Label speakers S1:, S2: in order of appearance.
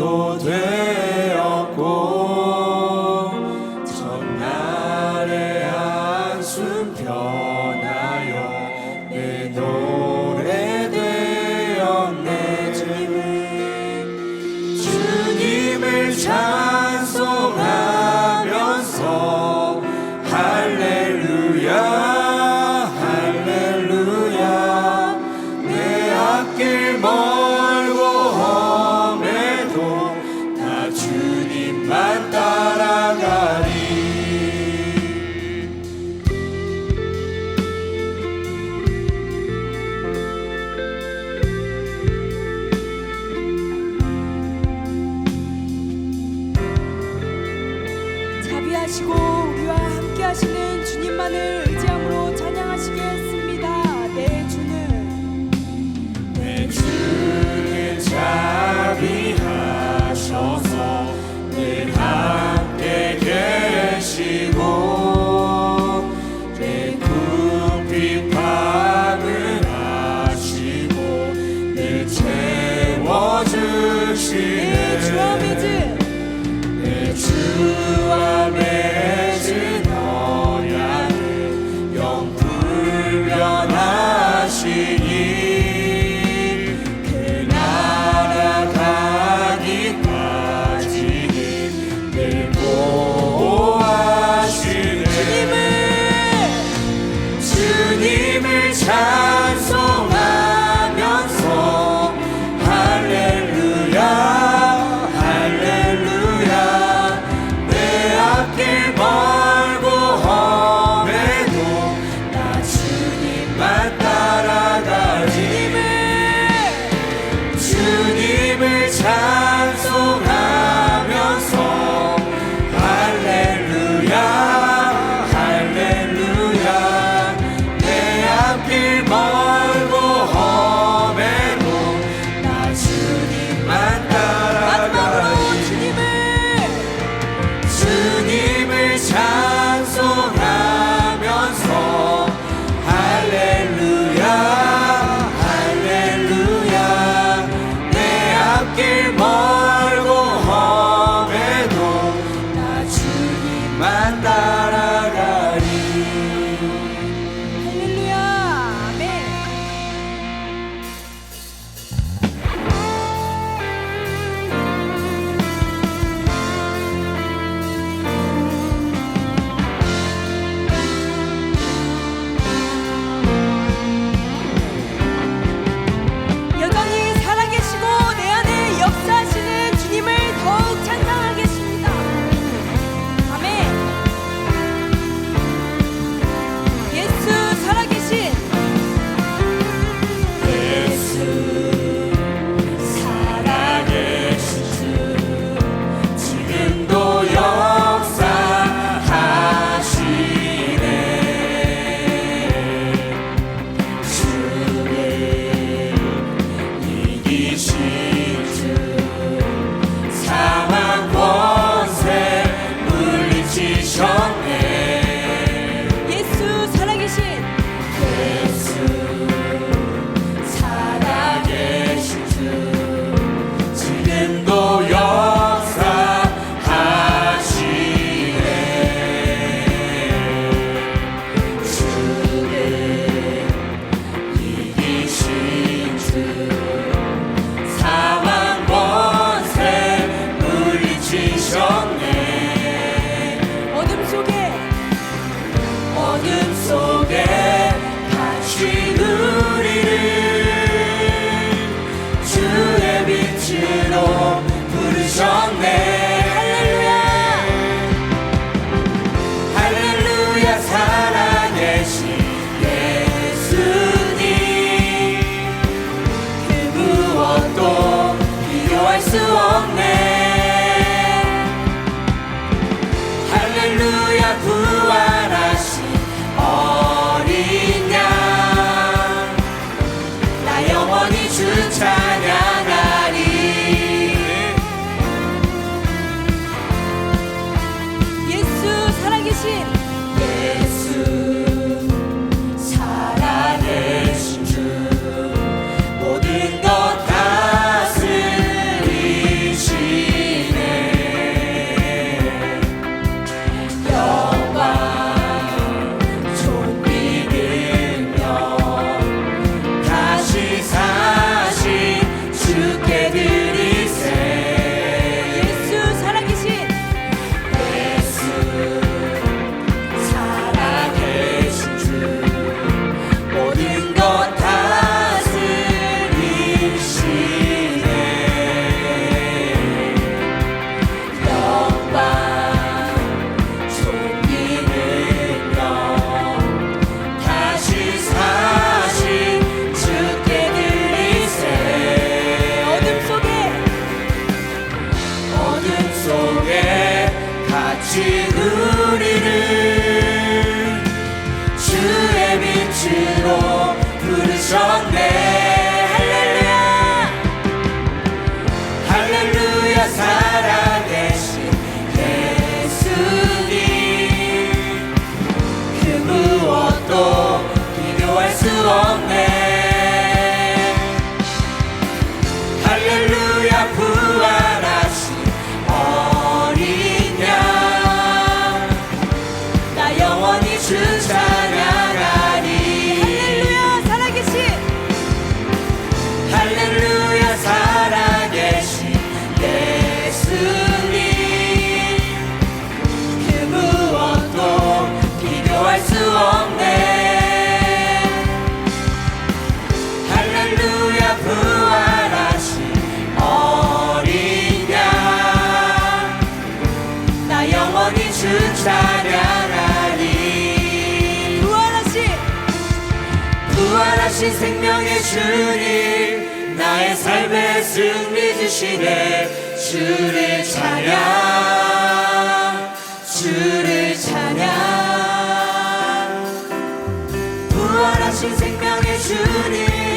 S1: 기도돼. 우리와 함께 하시는 주님만을 의지함으로 찬양하시겠습니다.
S2: 우리를 주의 빛으로 부르셨네. 할렐루야. 할렐루야 살아계신 예수님. 그 무엇도 비교할 수 없네. 찬양하니. 부활하신
S1: 부활하신
S2: 생명의 주님 나의 삶의 승리 주시네. 주를 찬양 주를 찬양. 부활하신 생명의 주님